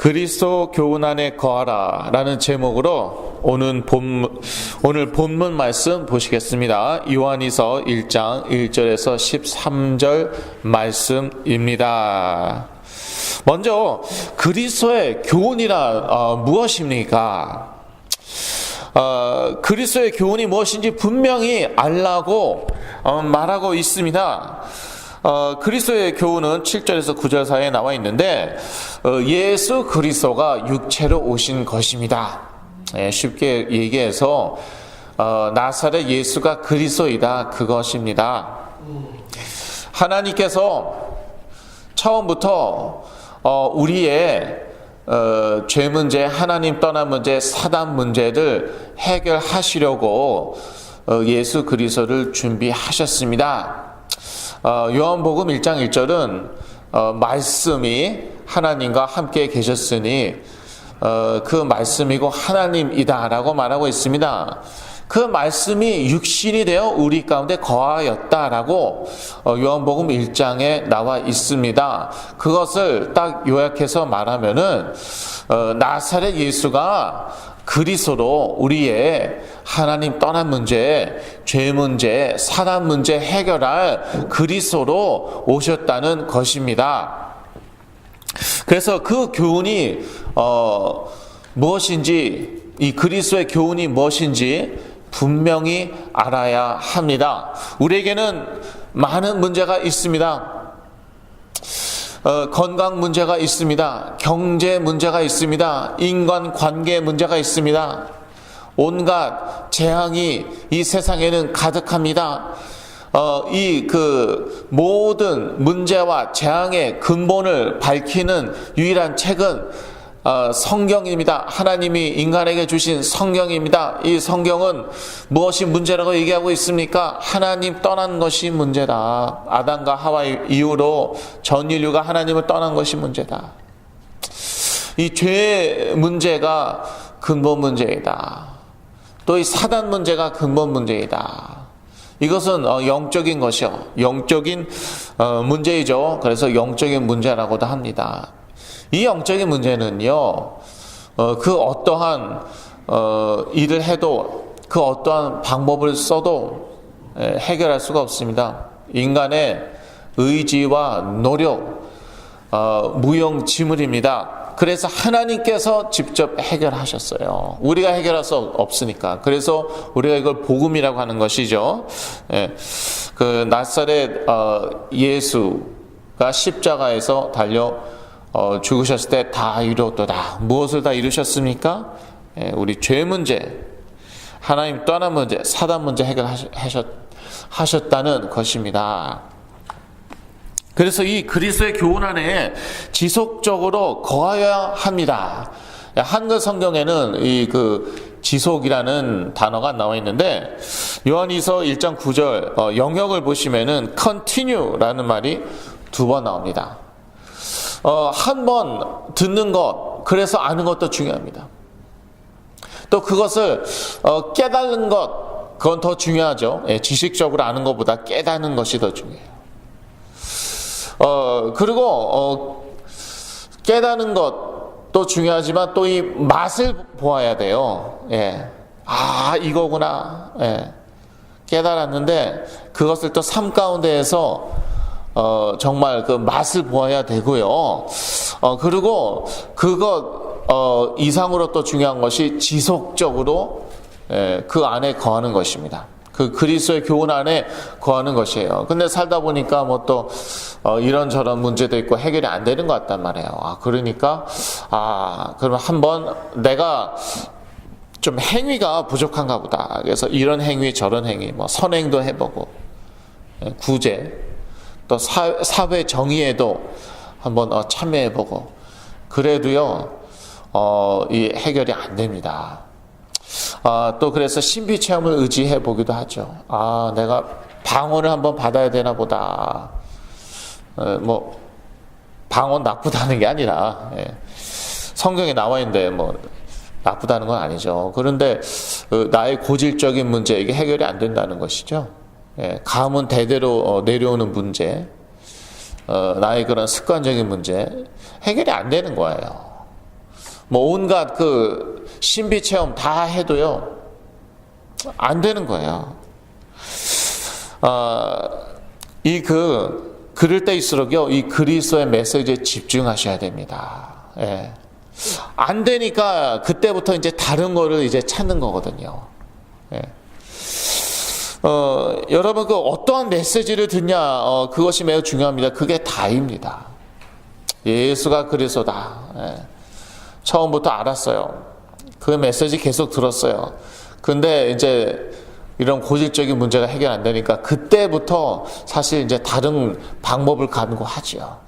그리스도 교훈 안에 거하라 라는 제목으로 오늘 본 오늘 본문 말씀 보시겠습니다. 요한이서 1장 1절에서 13절 말씀입니다. 먼저 그리스도의 교훈이란 어, 무엇입니까? 어, 그리스도의 교훈이 무엇인지 분명히 알라고 어, 말하고 있습니다. 어, 그리스도의 교훈은 7절에서 9절 사이에 나와 있는데 어, 예수 그리스도가 육체로 오신 것입니다. 예, 쉽게 얘기해서 어, 나사렛 예수가 그리스도이다 그것입니다. 하나님께서 처음부터 어, 우리의 어, 죄 문제, 하나님 떠난 문제, 사단 문제를 해결하시려고 어, 예수 그리스도를 준비하셨습니다. 어, 요한복음 1장 1절은 어, 말씀이 하나님과 함께 계셨으니 어, 그 말씀이고 하나님이다라고 말하고 있습니다. 그 말씀이 육신이 되어 우리 가운데 거하였다라고 어, 요한복음 1장에 나와 있습니다. 그것을 딱 요약해서 말하면은 어, 나사렛 예수가 그리스도로 우리의 하나님 떠난 문제, 죄 문제, 사단 문제 해결할 그리스도로 오셨다는 것입니다. 그래서 그 교훈이 어, 무엇인지 이 그리스도의 교훈이 무엇인지 분명히 알아야 합니다. 우리에게는 많은 문제가 있습니다. 어, 건강 문제가 있습니다. 경제 문제가 있습니다. 인간 관계 문제가 있습니다. 온갖 재앙이 이 세상에는 가득합니다. 어, 이 그 모든 문제와 재앙의 근본을 밝히는 유일한 책은 어, 성경입니다. 하나님이 인간에게 주신 성경입니다. 이 성경은 무엇이 문제라고 얘기하고 있습니까? 하나님 떠난 것이 문제다. 아담과 하와 이후로 전 인류가 하나님을 떠난 것이 문제다. 이죄 문제가 근본 문제이다. 또 이 사단 문제가 근본 문제이다. 이것은 어, 영적인 것이요. 영적인 어, 문제이죠. 그래서 영적인 문제라고도 합니다. 이 영적인 문제는요, 어, 그 어떠한 어, 일을 해도 그 어떠한 방법을 써도 에, 해결할 수가 없습니다. 인간의 의지와 노력, 어, 무용지물입니다. 그래서 하나님께서 직접 해결하셨어요. 우리가 해결할 수 없으니까. 그래서 우리가 이걸 복음이라고 하는 것이죠. 예, 그 나사렛 어, 예수가 십자가에서 달려 어, 죽으셨을 때 다 이루었도다. 무엇을 다 이루셨습니까? 예, 우리 죄 문제, 하나님 떠난 문제, 사단 문제 해결하셨다는 것입니다. 그래서 이 그리스도의 교훈 안에 지속적으로 거하여야 합니다. 한글 성경에는 이 그 지속이라는 단어가 나와 있는데 요한이서 1장 9절 어, 영역을 보시면은 continue라는 말이 두 번 나옵니다. 어, 한 번 듣는 것, 그래서 아는 것도 중요합니다. 또 그것을 어, 깨달는 것, 그건 더 중요하죠. 예, 지식적으로 아는 것보다 깨닫는 것이 더 중요해요. 어, 그리고 어, 깨닫는 것도 중요하지만 또 이 맛을 보아야 돼요. 예. 아, 이거구나. 예. 깨달았는데 그것을 또 삶 가운데에서 어, 정말 그 맛을 보아야 되고요. 어, 그리고 그것 어, 이상으로 또 중요한 것이 지속적으로 예, 그 안에 거하는 것입니다. 그 그리스도의 교훈 안에 거하는 것이에요. 근데 살다 보니까 뭐또 어, 이런저런 문제도 있고 해결이 안 되는 것 같단 말이에요. 아, 그러니까 아, 그러면 한번 내가 좀 행위가 부족한가 보다. 그래서 이런 행위 저런 행위 뭐 선행도 해 보고 예, 구제 또 사, 회 정의에도 한번 어, 참여해보고 그래도요 어, 이 해결이 안 됩니다. 아, 또 그래서 신비 체험을 의지해 보기도 하죠. 아, 내가 방언을 한번 받아야 되나 보다. 어, 뭐 방언 나쁘다는 게 아니라 예. 성경에 나와 있는데 뭐 나쁘다는 건 아니죠. 그런데 그 나의 고질적인 문제 이게 해결이 안 된다는 것이죠. 예, 가문 대대로 어, 내려오는 문제, 어, 나의 그런 습관적인 문제 해결이 안 되는 거예요. 뭐 온갖 그 신비 체험 다 해도요 안 되는 거예요. 아, 이그 그럴 때일수록요 이 그리스도의 메시지에 집중하셔야 됩니다. 예. 안 되니까 그때부터 이제 다른 거를 이제 찾는 거거든요. 예. 어, 여러분 그 어떠한 메시지를 듣냐 어, 그것이 매우 중요합니다. 그게 다입니다. 예수가 그리스도다. 예. 처음부터 알았어요. 그 메시지 계속 들었어요. 근데 이제 이런 고질적인 문제가 해결 안 되니까 그때부터 사실 이제 다른 방법을 하죠.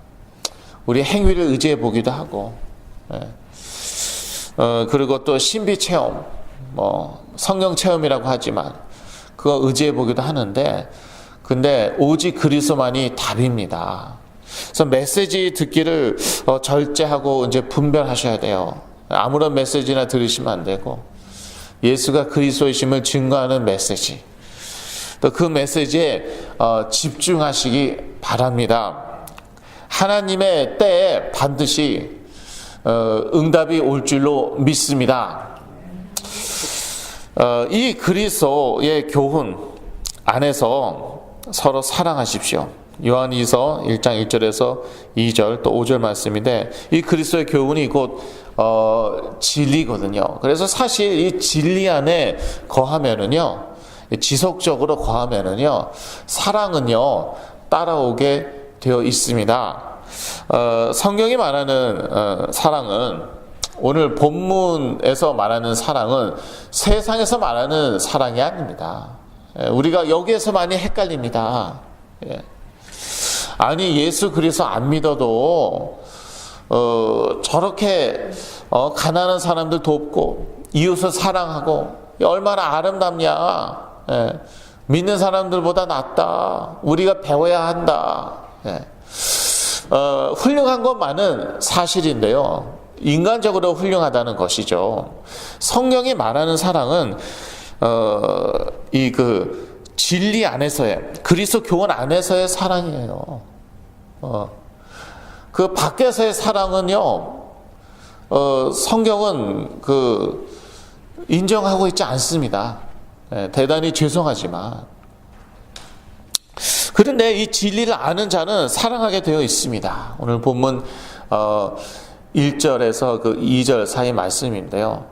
우리 행위를 의지해 보기도 하고, 예. 어, 그리고 또 신비 체험, 뭐 성령 체험이라고 하지만 그거 의지해 보기도 하는데, 근데 오직 그리스도만이 답입니다. 그래서 메시지 듣기를 어, 절제하고 이제 분별하셔야 돼요. 아무런 메시지나 들으시면 안 되고 예수가 그리스도이심을 증거하는 메시지. 또 그 메시지에 어, 집중하시기 바랍니다. 하나님의 때에 반드시 어, 응답이 올 줄로 믿습니다. 어, 이 그리스도의 교훈 안에서 서로 사랑하십시오. 요한이서 1장 1절에서 2절 또 5절 말씀인데 이 그리스도의 교훈이 곧 어, 진리거든요. 그래서 사실 이 진리 안에 거하면은요, 지속적으로 거하면은요, 사랑은요, 따라오게 되어 있습니다. 어, 성경이 말하는 어, 사랑은 오늘 본문에서 말하는 사랑은 세상에서 말하는 사랑이 아닙니다. 예, 우리가 여기에서 많이 헷갈립니다. 예. 아니 예수 그리스도 안 믿어도 어, 저렇게 어, 가난한 사람들 돕고 이웃을 사랑하고 얼마나 아름답냐. 예. 믿는 사람들보다 낫다. 우리가 배워야 한다. 예. 어, 훌륭한 것만은 사실인데요. 인간적으로 훌륭하다는 것이죠. 성경이 말하는 사랑은 어, 이그 진리 안에서의 그리스도 교원 안에서의 사랑이에요. 어. 그 밖에서의 사랑은요, 어, 성경은 그 인정하고 있지 않습니다. 예, 대단히 죄송하지만. 그런데 이 진리를 아는 자는 사랑하게 되어 있습니다. 오늘 본문 어, 1절에서 그 2절 사이 말씀인데요.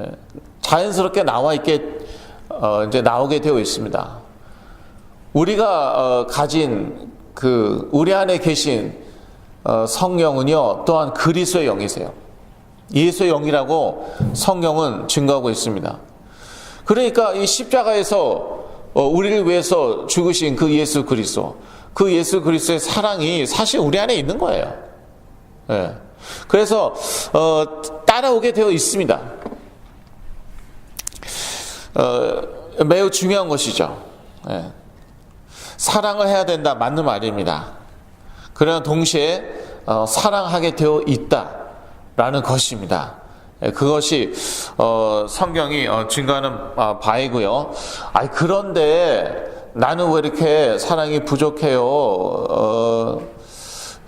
예, 자연스럽게 나와 있게 어, 이제 나오게 되어 있습니다. 우리가 어, 가진 그 우리 안에 계신 어, 성령은요 또한 그리스도의 영이세요. 예수의 영이라고 성경은 증거하고 있습니다. 그러니까 이 십자가에서 어, 우리를 위해서 죽으신 그 예수 그리스도, 그 예수 그리스도의 사랑이 사실 우리 안에 있는 거예요. 예. 그래서 어, 따라오게 되어 있습니다. 어, 매우 중요한 것이죠. 예. 사랑을 해야 된다 맞는 말입니다. 그러나 동시에 어, 사랑하게 되어 있다라는 것입니다. 예, 그것이 어, 성경이 어, 증거하는 아, 바이고요. 아 그런데 나는 왜 이렇게 사랑이 부족해요? 어,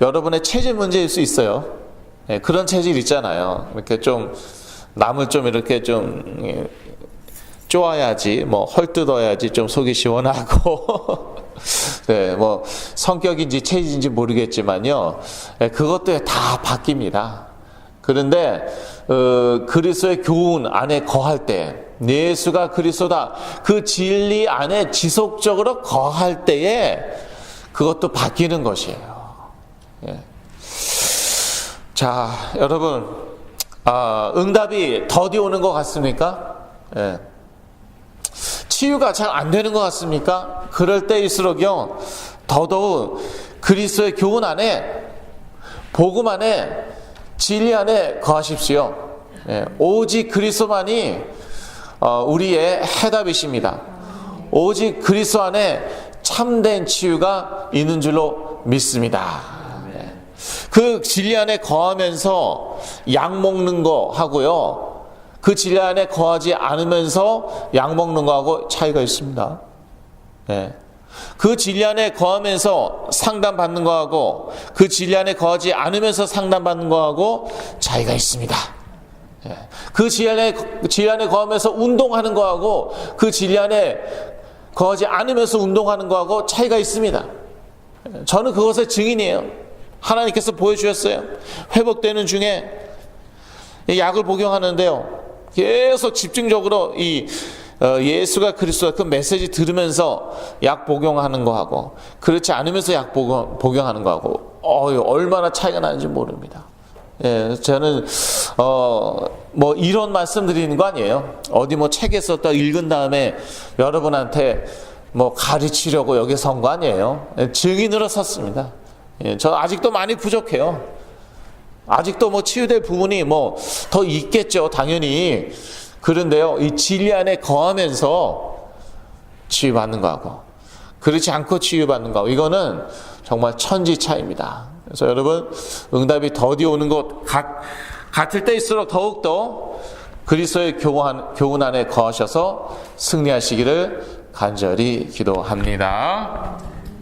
여러분의 체질 문제일 수 있어요. 예, 그런 체질 있잖아요. 이렇게 좀 남을 좀 이렇게 좀 예, 쪼아야지, 뭐 헐뜯어야지 좀 속이 시원하고 네, 뭐 성격인지 체질인지 모르겠지만요. 네, 그것도 다 바뀝니다. 그런데 어, 그리스도의 교훈 안에 거할 때 예수가 그리스도다 그 진리 안에 지속적으로 거할 때에 그것도 바뀌는 것이에요. 예. 자, 여러분, 아, 응답이 더디 오는 것 같습니까? 예. 치유가 잘 안 되는 것 같습니까? 그럴 때일수록요, 더더욱 그리스도의 교훈 안에, 복음 안에, 진리 안에 거하십시오. 예, 오직 그리스도만이 어, 우리의 해답이십니다. 오직 그리스도 안에 참된 치유가 있는 줄로 믿습니다. 예. 그 진리 안에 거하면서 약 먹는 거 하고요. 그 진리 안에 거하지 않으면서 약 먹는 거하고 차이가 있습니다. 네. 그 진리 안에 거하면서 상담받는 거하고 그 진리 안에 거하지 않으면서 상담받는 거하고 차이가 있습니다. 예. 그 진리 안에, 진리 안에 거하면서 운동하는 거하고 그 진리 안에 거하지 않으면서 운동하는 거하고 차이가 있습니다. 예. 저는 그것의 증인이에요. 하나님께서 보여주셨어요. 회복되는 중에 이 약을 복용하는데요. 계속 집중적으로 이 어, 예수가 그리스도가 그 메시지 들으면서 약 복용하는 거하고 그렇지 않으면서 약 복용, 복용하는 거하고 어, 얼마나 차이가 나는지 모릅니다. 예, 저는 어 뭐 이런 말씀 드리는 거 아니에요. 어디 뭐 책에서 또 읽은 다음에 여러분한테 뭐 가르치려고 여기 선 거 아니에요. 예, 증인으로 섰습니다. 예, 저 아직도 많이 부족해요. 아직도 뭐 치유될 부분이 뭐 더 있겠죠, 당연히. 그런데요, 이 진리 안에 거하면서 치유받는 거하고, 그렇지 않고 치유받는 거하고, 이거는 정말 천지 차이입니다. 그래서 여러분, 응답이 더디 오는 것 같, 같을 때일수록 더욱더 그리스도의 교훈, 교훈 안에 거하셔서 승리하시기를 간절히 기도합니다.